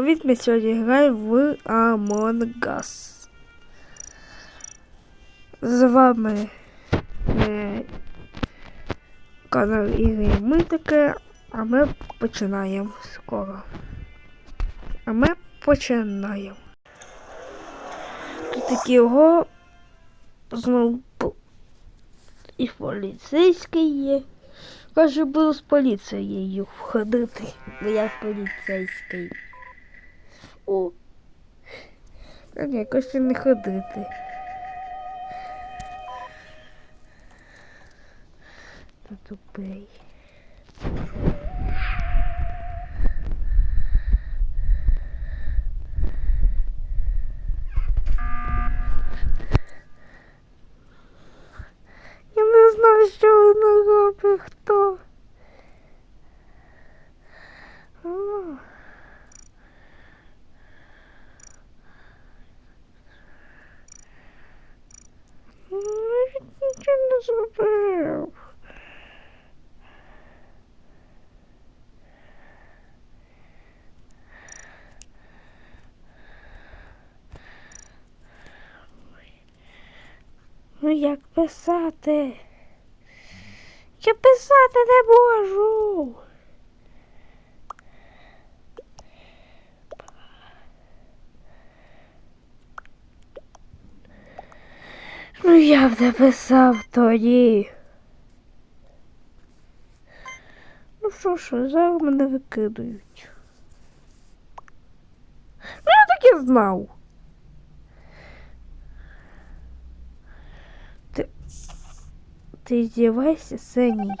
Привіт, ми сьогодні граємо в Among Us. З вами е, канал Ігри Мультики, а ми починаємо скоро. А ми починаємо. Тут такі його знову і поліцейський є. Каже, буду з поліцією ходити, бо я поліцейський. О. Та ні, якось не ходити. Та тупий. Я не знаю, що вона робить, хто. А. Ну, я нічого не зробив. Ну як писати? Я писати не можу. Ну я б не писав тоді. Ну що ж, зараз мене викидають. Ну я так і знав. Ти, ти здівайся, Сеній.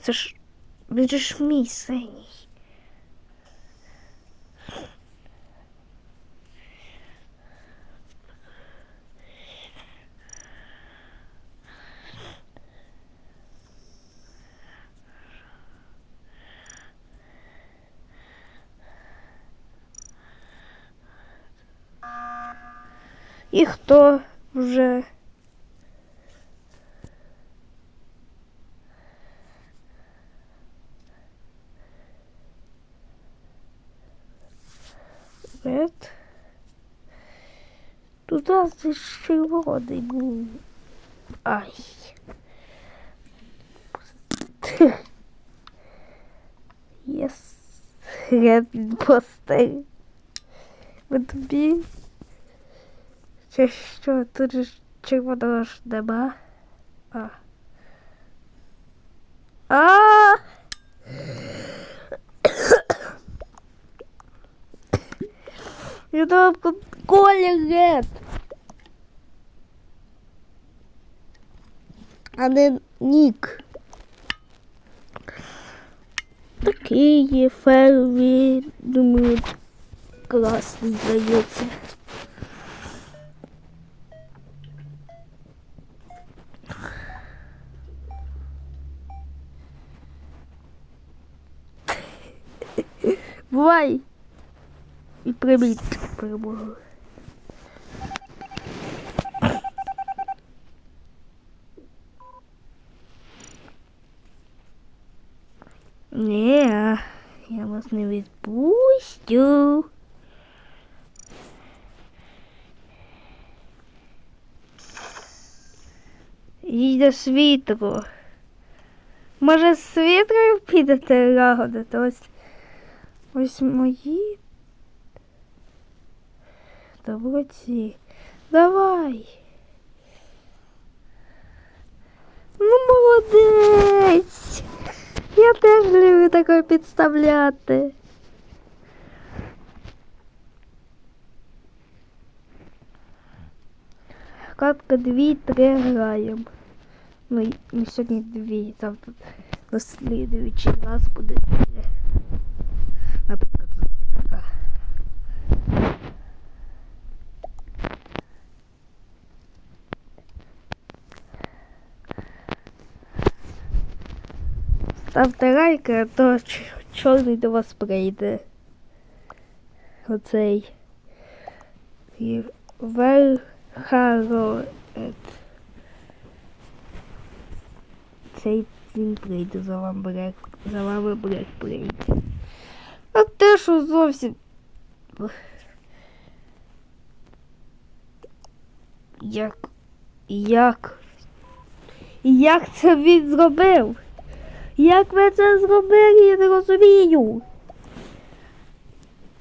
Це ж, він же ж мій Сеній. І хто вже? Це червоний був. Ай. Єс. Ред постер. Ви тобі. Це що, тут же червоного ж нема. А. А! Я думав, колір ред. А не нік. Такий є ферві, думаю, класний здається. Бувай! І привіт, перемогу. Ні, я вас не відпустю. Їдь до світру. Може, з світрою підете лагодити? Ось, ось мої. Доброці. Давай. Ну, молодець. Я теж люблю таке підставляти. Катка дві-три граємо. Ну, сьогодні дві, завтра на слідуючий раз буде три. Ставте лайк, а то чорний до вас прийде. Оцей. Верхарет. Цей він прийде за вами брек, за вами брек прийде. А те, що зовсім. Як. Як? Як це він зробив? Як ви це зробили, я не розумію.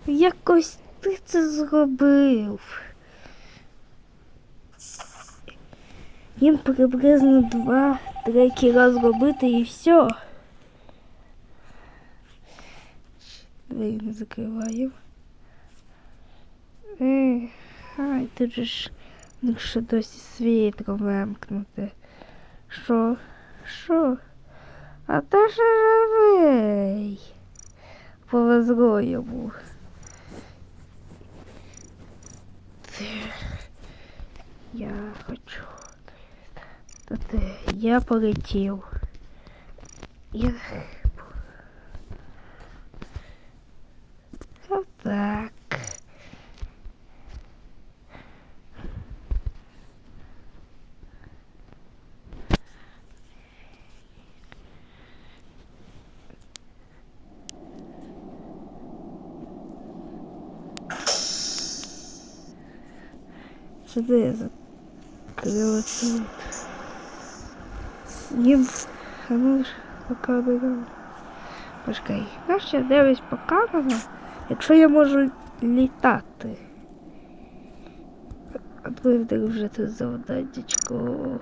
Якось ти це зробив. Їм приблизно два-три кіла зробити і все. Двері не закриваю. Е, ай, тут же ж в ще досі світло вимкнути. Що? Що? А ти ще живий. Повезло йому. Я хочу. Та ти, я полетів. Я... Отак. Сюди я закрила тут. Їм, показуємо. Почекай, я ще дивлюсь показано, якщо я можу літати. А то вже тут завдатечко.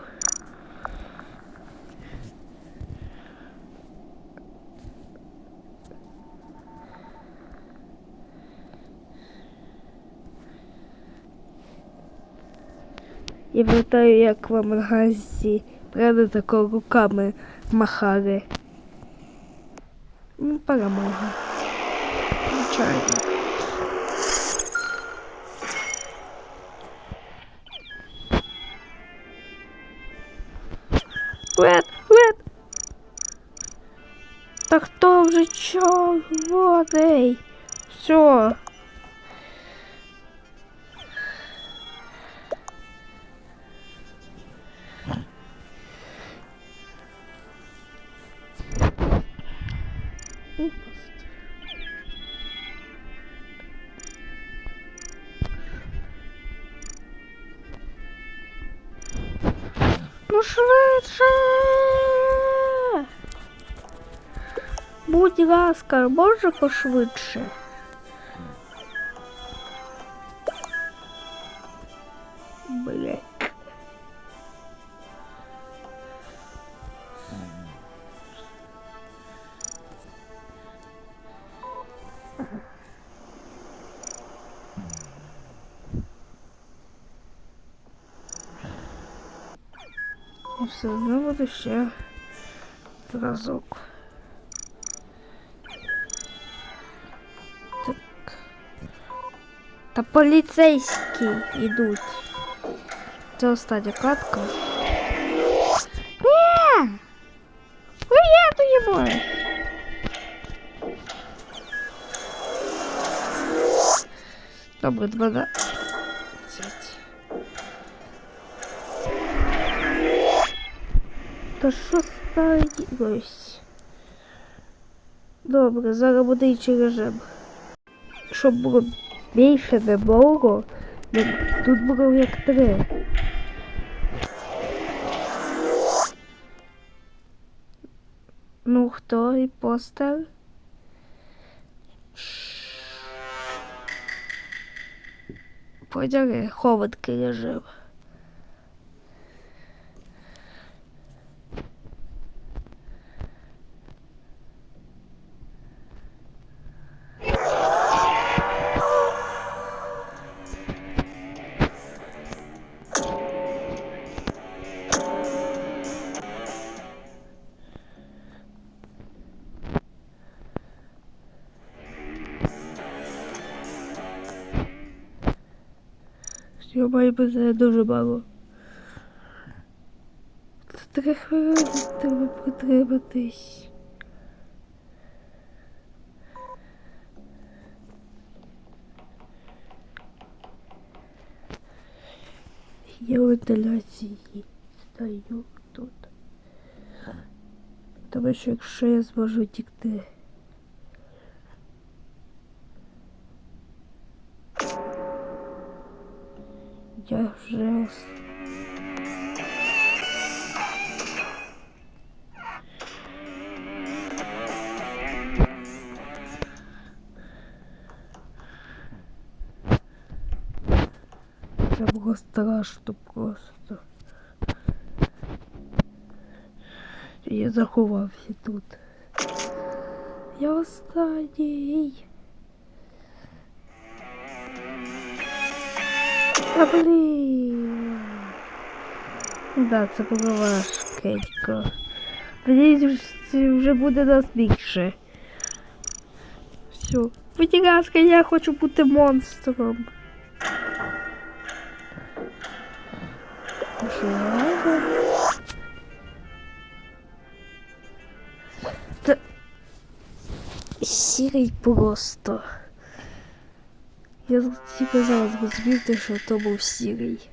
Я пам'ятаю, як в Амангазі правда тако руками махали. Ну, перемога. Звичайно. Лед, лед. Та хто вже чорний? Все. Ну швидше. Будь ласка, може пошвидше. все одно буду ще разок. Так. Та поліцейські йдуть. Це остання катка. Ні! Виєдуємо! Добре, 12. Та що сталось? Добре, зараз буде інший режим. Щоб було більше не ну, тут було як три. Ну, хто імпостер? Подяги, хованки режим. Я маю бути дуже мало. Це Три хвилини треба протриматись. Я в вентиляції стою тут. Тому що якщо я зможу тікти. Я вже. с- Це було страшно просто. Я заховався тут. Я останній. Та блін. Да, це було важкенько. Надіюсь, вже- буде нас більше. Все. Будь ласка, я хочу бути монстром. Та... Сірий просто. Я з- тільки зараз розумів, те, що то був сірий.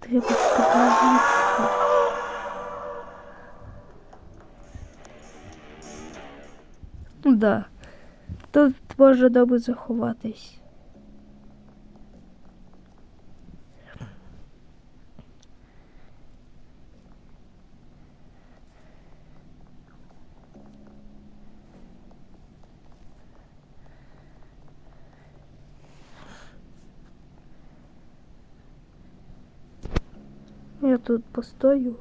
Треба подивитися. Ну да. Тут може добре заховатись. Тут постою.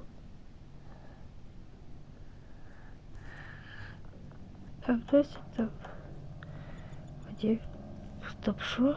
Так, досі так. Где? Стоп, що?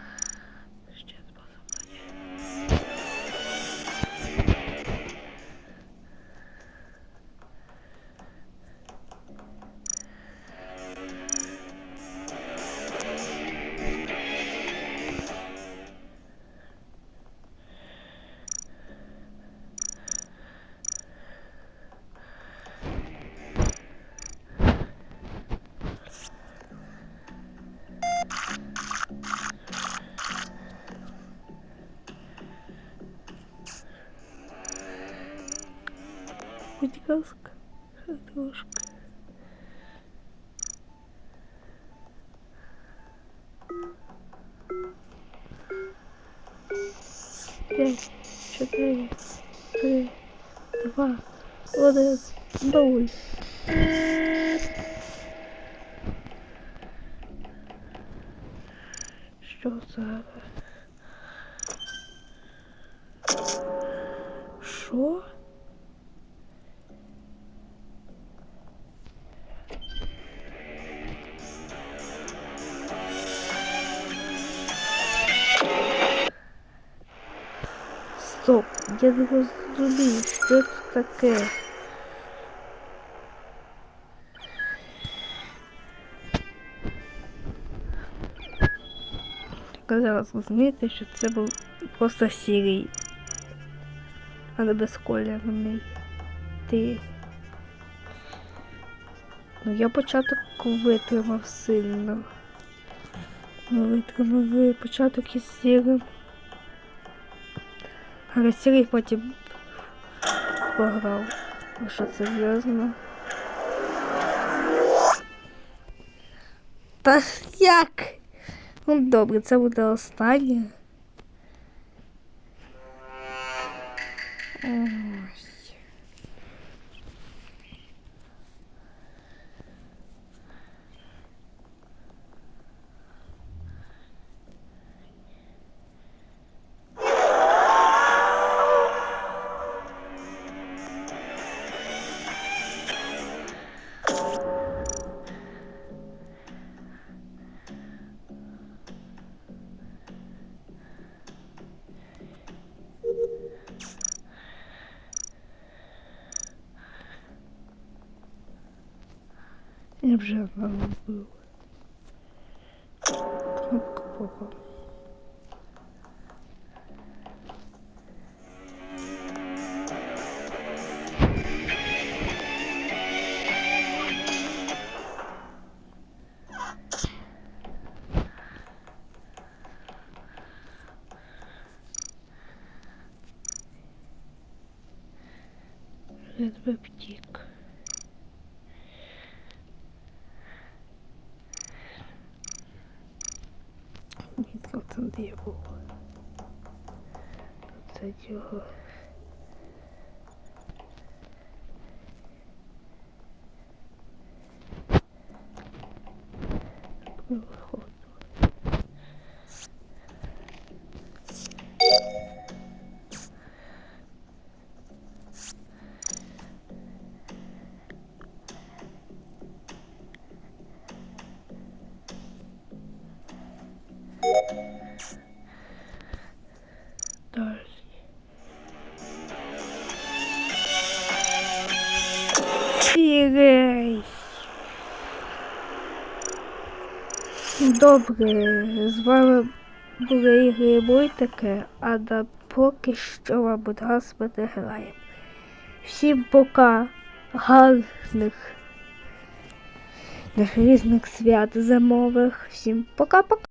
Будь ласка, трошки. П'ять, чотири, три, два, один, нуль. Що зараз? Що? Я не розумію, що це таке. Зараз розумієте, що це був просто сірий, а не безкольорний. Ти. Ну я початок витримав сильно. Ну, витримав початок із сірим. Але сірий потім програв. Ви що серйозно? Та як? Ну добре, це буде останнє. Ой. Я вже наробив. Кнопка попала. Відкрив там, де я був. Це його. Виходу. Далі. Добре, з вами були ігри мультики, а на поки що вам будь ласка, не граємо. Всім пока, гарних різних свят зимових. Всім пока-пока.